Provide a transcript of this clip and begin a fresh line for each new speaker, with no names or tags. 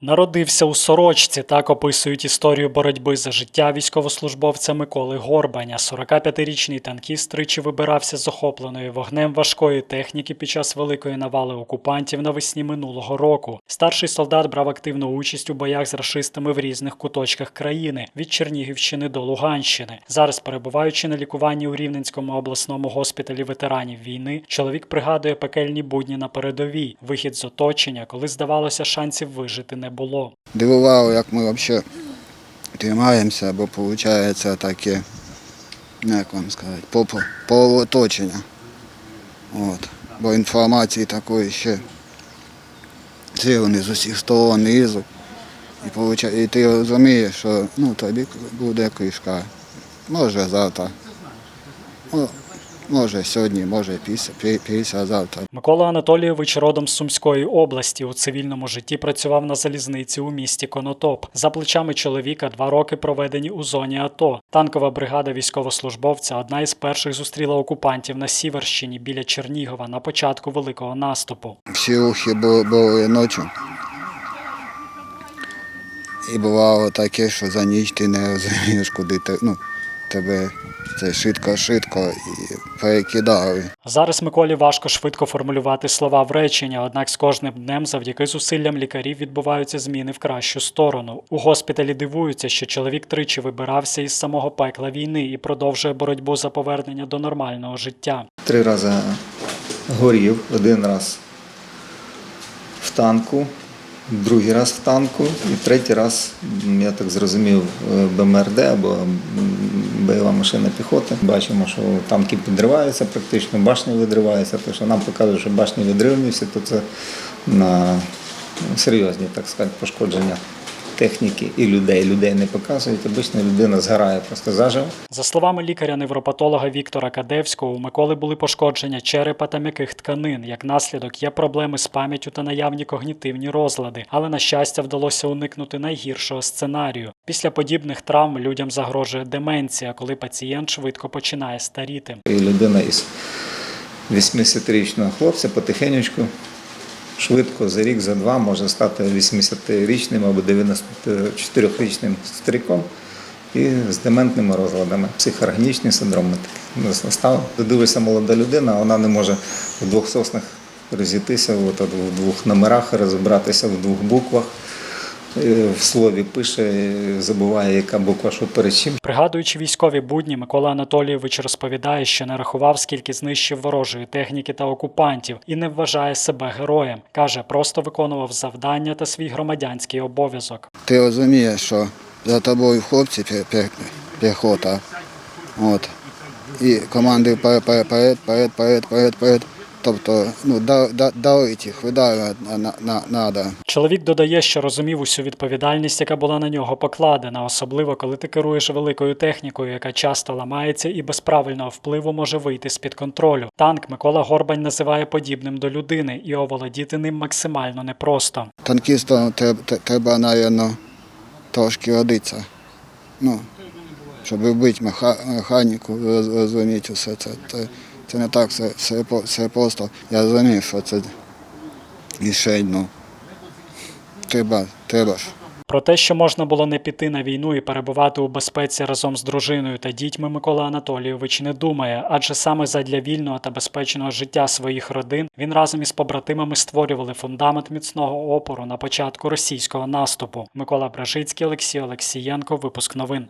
Народився у сорочці. Так описують історію боротьби за життя військовослужбовця Миколи Горбаня. 45-річний танкіст тричі вибирався з охопленої вогнем важкої техніки під час великої навали окупантів навесні минулого року. Старший солдат брав активну участь у боях з рашистами в різних куточках країни від Чернігівщини до Луганщини. Зараз, перебуваючи на лікуванні у Рівненському обласному госпіталі ветеранів війни, чоловік пригадує пекельні будні на передовій, вихід з оточення, коли здавалося, шансів вижити не було.
Дивувало, як ми взагалі тримаємося, бо виходить таке, як вам сказати, по, по, по оточення. От. Бо інформації такої ще зірвані з усіх сторон низу. І, і ти розумієш, що ну, тобі буде кришка. Може завтра. Може сьогодні, може після, пі- післязавтра.
Микола Анатолійович родом з Сумської області. У цивільному житті працював на залізниці у місті Конотоп. За плечами чоловіка два роки проведені у зоні АТО. Танкова бригада військовослужбовця одна із перших зустріла окупантів на Сіверщині біля Чернігова на початку великого наступу.
Всі рухи були, були ночі. І бувало таке, що за ніч ти не розумієш, куди ти, ну, тебе це швидко-швидко і перекидали.
Зараз Миколі важко швидко формулювати слова в речення, однак з кожним днем завдяки зусиллям лікарів відбуваються зміни в кращу сторону. У госпіталі дивуються, що чоловік тричі вибирався із самого пекла війни і продовжує боротьбу за повернення до нормального життя.
Три рази горів, один раз в танку, другий раз в танку і третій раз, я так зрозумів, е, БМРД або бойова машина піхоти. Бачимо, що танки підриваються, практично башні відриваються, тому що нам показують, що башні відривні всі, то це на серйозні, так сказати, пошкодження техніки і людей. Людей не показують. Обично людина згорає просто заживо.
За словами лікаря-невропатолога Віктора Кадевського, у Миколи були пошкодження черепа та м'яких тканин. Як наслідок є проблеми з пам'яттю та наявні когнітивні розлади, але на щастя вдалося уникнути найгіршого сценарію. Після подібних травм людям загрожує деменція, коли пацієнт швидко починає старіти.
І людина із 80-річного хлопця потихеньку, швидко за рік, за два може стати 80-річним або 94-річним стариком і з дементними розладами. Психорганічні синдроми такі настав. Дивишся молода людина, вона не може в двох соснах розійтися, в двох номерах розібратися в двох буквах. Е, В слові пише, е, забуває, яка буква, що перед чим.
Пригадуючи військові будні, Микола Анатолійович розповідає, що не рахував, скільки знищив ворожої техніки та окупантів, і не вважає себе героєм. каже, просто виконував завдання та свій громадянський обов'язок.
Ти розумієш, що за тобою хлопці пі- пі- піхота. От. І команди перед, перед, перед, перед, перед, перед. Тобто, ну, да- да- давить їх, видавити треба.
Чоловік додає, що розумів усю відповідальність, яка була на нього покладена, особливо коли ти керуєш великою технікою, яка часто ламається і без правильного впливу може вийти з під контролю. Танк Микола Горбань називає подібним до людини, і оволодіти ним максимально непросто.
Танкістам треба, мабуть, трошки родитися. Ну, щоб вбити меха- механіку, розуміти все це. Це, не так, все, все, все просто. Я розумію, що це рішень, ну, треба, треба ж.
Про те, що можна було не піти на війну і перебувати у безпеці разом з дружиною та дітьми, Микола Анатолійович не думає, адже саме задля вільного та безпечного життя своїх родин він разом із побратимами створювали фундамент міцного опору на початку російського наступу. Микола Бражицький, Олексій Олексієнко, випуск новин.